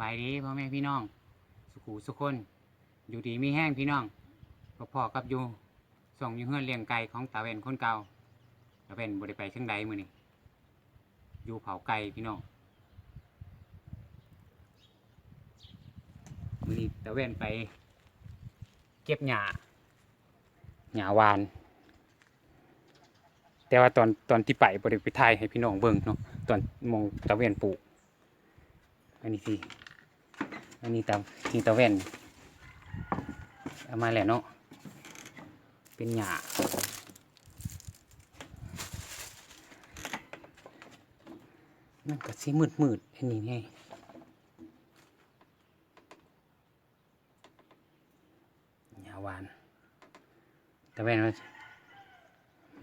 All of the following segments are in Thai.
บายดีพ่อแม่พี่น้อง สุขูสุขคน อยู่ดีมีแห้งพี่น้องพอๆกับอยู่ส่งอยู่เฮือนเลี้ยงไก่ของตาเวนคนเก่าตาเวนบ่ได้ไปเชิงใดมือนี้อยู่เผาไก่พี่น้องมือนี้ตาเวนไป เก็บหญ้าหญ้าวาน แต่ว่าตอนตอนที่ไปบ่ได้ไปถ่ายให้พี่น้องเบิ่งเนาะตอนมองตาเวนปลูกอันนี้สิ อันนี้ตาที่ตาเวนเอามาแล้วเนาะเป็นหญ้ามันก็สิมืดมืดอันนี้ไงหญ้าหวานตาเวนว่า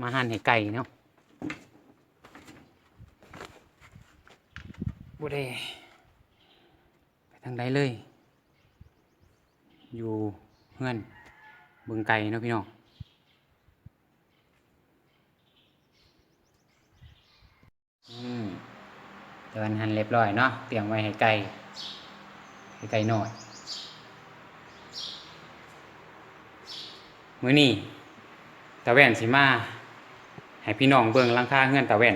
มาหั่นให้ไก่เนาะบ่ได้างใดเลย อยู่เพื่อนเบึงไก่เนาะพี่น้องอืมต่วันหันเรียบร้อยเนาะเตรียมไว้ให้ไก่ให้ไก่หน่อยมื้อนี้ตาแว่นสิมาให้พี่น้องเบิ่งลังคาเฮือนตาแว่น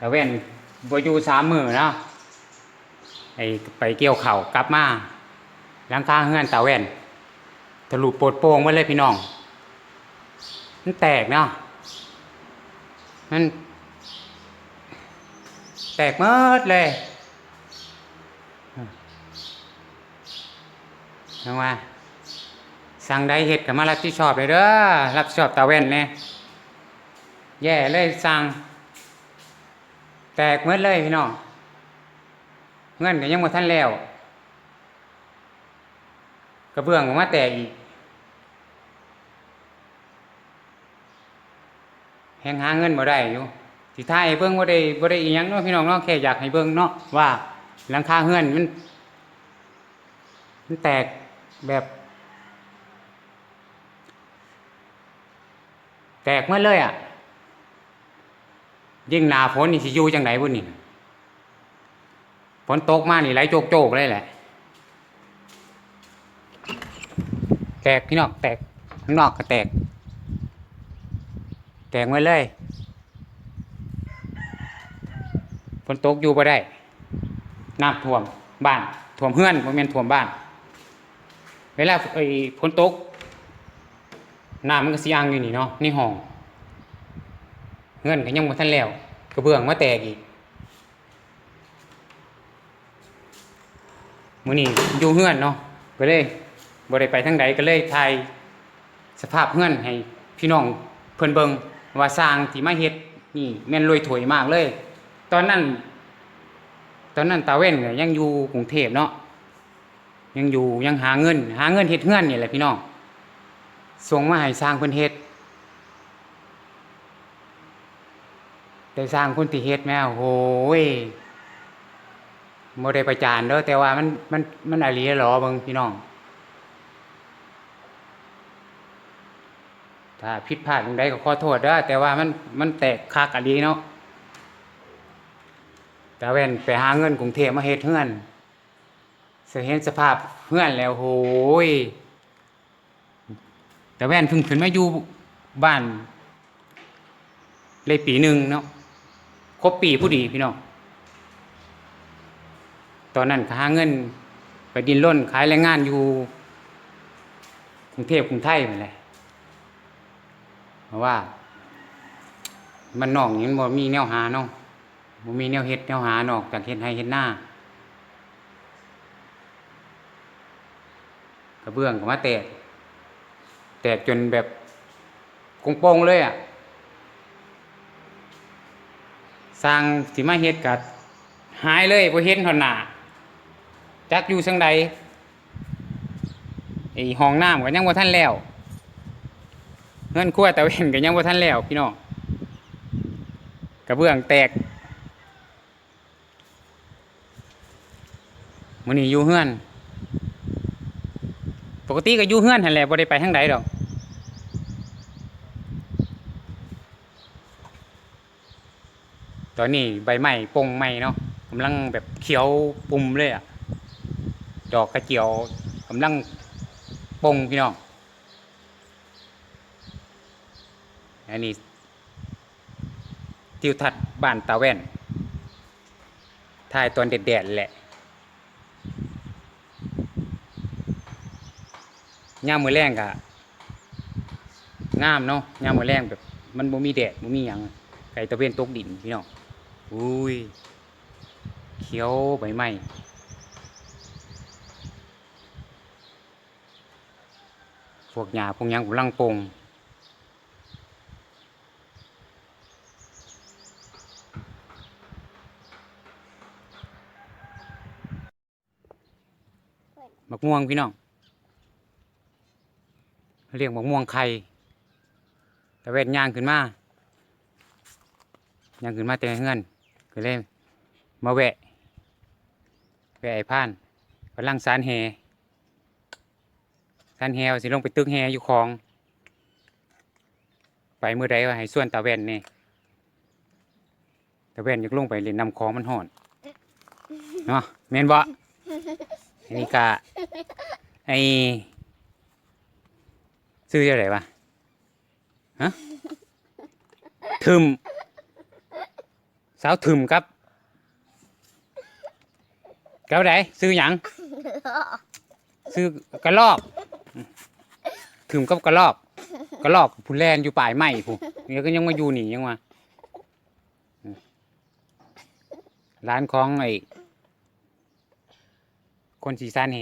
ตาแว่นบ่อยู่สามมือเนาะ ไอ้ไปเกี่ยวเข่ากลับมาหลังคาเฮือนตาแว่นทะลุโปดโป่งไว้เลยพี่น้อง มันแตกเนาะมันแตกเมิดเลยยังว่าสั่งใดเห็ดกับมารับที่ชอบเลยเด้อรับชอบตาแว่นเนี่ยแย่เลยสั่งแตกเมิดเลยพี่น้อง เงินก็ยังบ่ทันแล้วกระเบื้องก็มาแตกอีกแหงหาเงินบ่ได้อยู่สิท้ายให้เบิ่งบ่ได้บ่ได้อีหยังเนาะพี่น้องเนาะแค่อยากให้เบิ่งเนาะว่าหลังคาเฮือนมันมันแตกแบบ แตกหมดเลยอะยิ่งหนาฝนนี่สิอยู่จังไดบุนี่ นตกมานี่ไหลโจกโจกเลยแหละ แตกพี่นอกแตกข้างนอกก็แตก แตกไว้เลยฝนตกอยู่บ่ได้น้ำท่วมบ้านท่วมเฮือนบ่แม่นท่วมบ้าน เวลาไอ้ฝนตกน้ำมันก็สิอังอยู่นี่เนาะในห้องเฮือนก็ยังบ่ทันแล้วกระเบื้องมาแตกอีก มื้อนี้อยู่เฮือนเนาะก็เลยบ่ได้ไปทางใดก็เลยถ่ายสภาพเฮือนให้พี่น้องเพิ่นเบิงว่าสร้างที่มาเฮ็ดนี่แม่นรวยถวยมากเลย ตอนนั้น ตอนนั้นตาเว้นก็ยังอยู่กรุงเทพเนาะยังอยู่ยังหาเงิน หาเงินเฮ็ดเฮือนนี่แหละพี่น้องส่งมาให้สร้างเพิ่นเฮ็ดได้สร้างคนที่เฮ็ดแม่โอ้โหย โมได้ประจานเด้อแต่ว่ามันมันมันอะไรหรอเบิ่งพี่น้อง ถ้าผิดพลาดตรงใดก็ขอโทษเด้อแต่ว่ามันมันแตกคักอะไรเนาะแต่แว่นไปหาเงินกรุงเทพมาเฮ็ดเฮือนเสยเห็นสภาพเฮือนแล้วโหยแต่แว่นเพิ่งขึ้นมาอยู่บ้านเลยปีหนึ่งเนาะครบปีผู้ดีพี่น้อง ตอนนั้นหาเงิน ไปดินร่นขายแรงงานอยู่กรุงเทพกรุงไทยไปเลยเพราะว่า มันนอกอย่างนี้บ่มีแนวหาเนาะบ่มีแนวเฮ็ดแนวหานอกจากเฮ็ดให้เฮ็ดหน้ากระเบื้องก็มาแตก แตกจนแบบกงโปงเลยอะสร้างสิมาเฮ็ดกัดหายเลยบ่เห็นหนหน้า จักอยู่จังใดไอห้องน้ำก็ยังบ่ทันแล้วเงินครัวตะเวนก็ยังบ่ทันแล้วพี่น้องกระเบื้องแตกมื้อนี้อยู่เฮือน ปกติก็อยู่เฮือนหั่นแหละบ่ได้ไปทางใดดอกตอนนี้ใบไม้ปงไม้เนาะกำลังแบบเขียวปุ่มเลยอะ ดอกกระเจียวกำลังปงพี่น้อง อันนี้ทิวทัศน์บ้านตาแว่นถ่ายตอนแดดๆแหละย่ามมือแรงกะงามเนาะย่ามมือแรงแบบ มันบ่มีแดดบ่มีหยังไก่ตะเวนตกดินพี่น้องอุ้ยเขียวใบไม้ พวกหญ้าพวกหยังกำลังปงมะม่วงพี่น้องเรียกมะม่วงไข่ตะเวนย่างขึ้นมาย่างขึ้นมาแต่เฮือนก็เลยมาแวะแวะไอ้พานกำลังสารแห สารแหว่าสิลงไปตึกแหอยู่คลอง ไปเมื่อใดว่าให้ส่วนตาแว่นนี่ตาแว่นอยากลงไปเล่นน้ำคลองมันห่อนเนาะแม่นบ่อันนี้กะไอซื้ออะไรวะฮะทึมสาวทึมครับเก้าไดซื้อหยังซื้อกระลอก ถึงกับกระลอก กระลอกผู้แลนอยู่ปลายไม้ผู้เดี๋ยก็ยังมาอยู่นี่ยังมาร้านของไอ้คนสีซานเฮ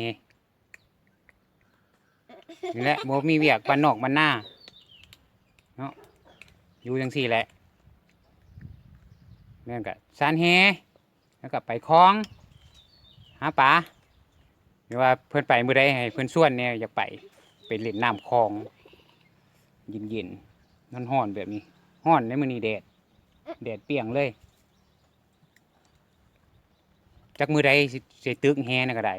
นี่แหละบ่มีเวียกบ้านนอกบ้านหน้าเนาะอยู่จังสี่แหละแม่นกะซานเฮแล้วก็ไปคลองหาปลาหรือว่าเพื่อนไปมือใดให้เพื่อนส่วนเนี่ยอยากไป ไปเล่นน้ำคลอง เย็นๆนอนห้อนแบบนี้ห้อนในมือนี้แดด แดดเปียงเลยจากมือใดสิสิตึกแฮนะก็ได้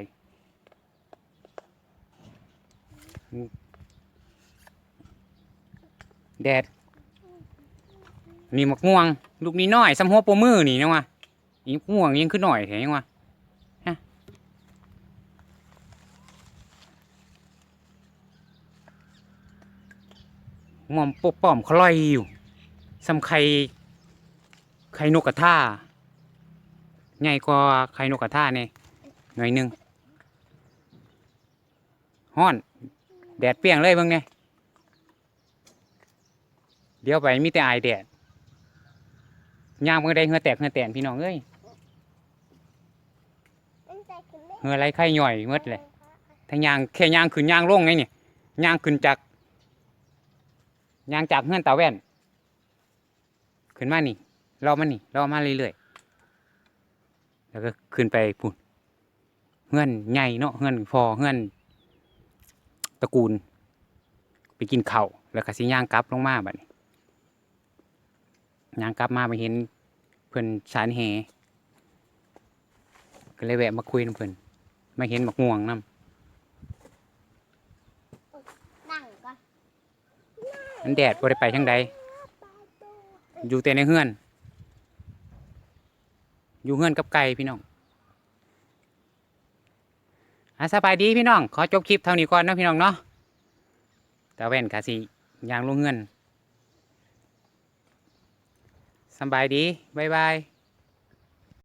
แดด นี่มักม่วง ลูกนี้น้อยสำหัวโปมือนี่นะวะนี่มักม่วงยังขึ้นหน่อยแถยังวะ มอมปกป้อมคลอยอยู่สำไข่ไข่นกกระทาใหญ่กว่าไข่นกกระทาเนี่ยหน่อยหนึงฮ้อน แดดเปรี้ยงเลยเบิ่งไงเดี๋ยวไปมีแต่อายแดดยางเมื่อใดเหงือแตกเหงือแตนพี่น้องเอ้ยเหงือไรไข่ย่อยหมดเลยถ้ายางแค่ยางขึ้นยางลงไงเนี่ยยางขึ้นจาก ยางจากเฮือนตาแว่น ขึ้นมานี่รอมานี่รอมาเรื่อยๆแล้วก็ขึ้นไปปุ่นเฮือนใหญ่เนาะเฮือนพอเฮือนตระกูล ไปกินเข้าแล้วก็สิย่างกลับลงมาบัดนี้ย่างกลับมาไปเห็นเพิ่อนสารแหก็เลยแวะมาคุยกับเพิ่อนมาเห็นมักม่วงนํนั่งก่อน มันแดดบ่ได้ไปทางใดอยู่แต่ในเฮือน อยู่เฮือนกับไก่พี่น้องอาสบายดีพี่น้อง ขอจบคลิปเท่านี้ก่อนนะพี่น้องเนาะตาแว่นกาสียางลงเฮือนสบายดี บ๊ายบาย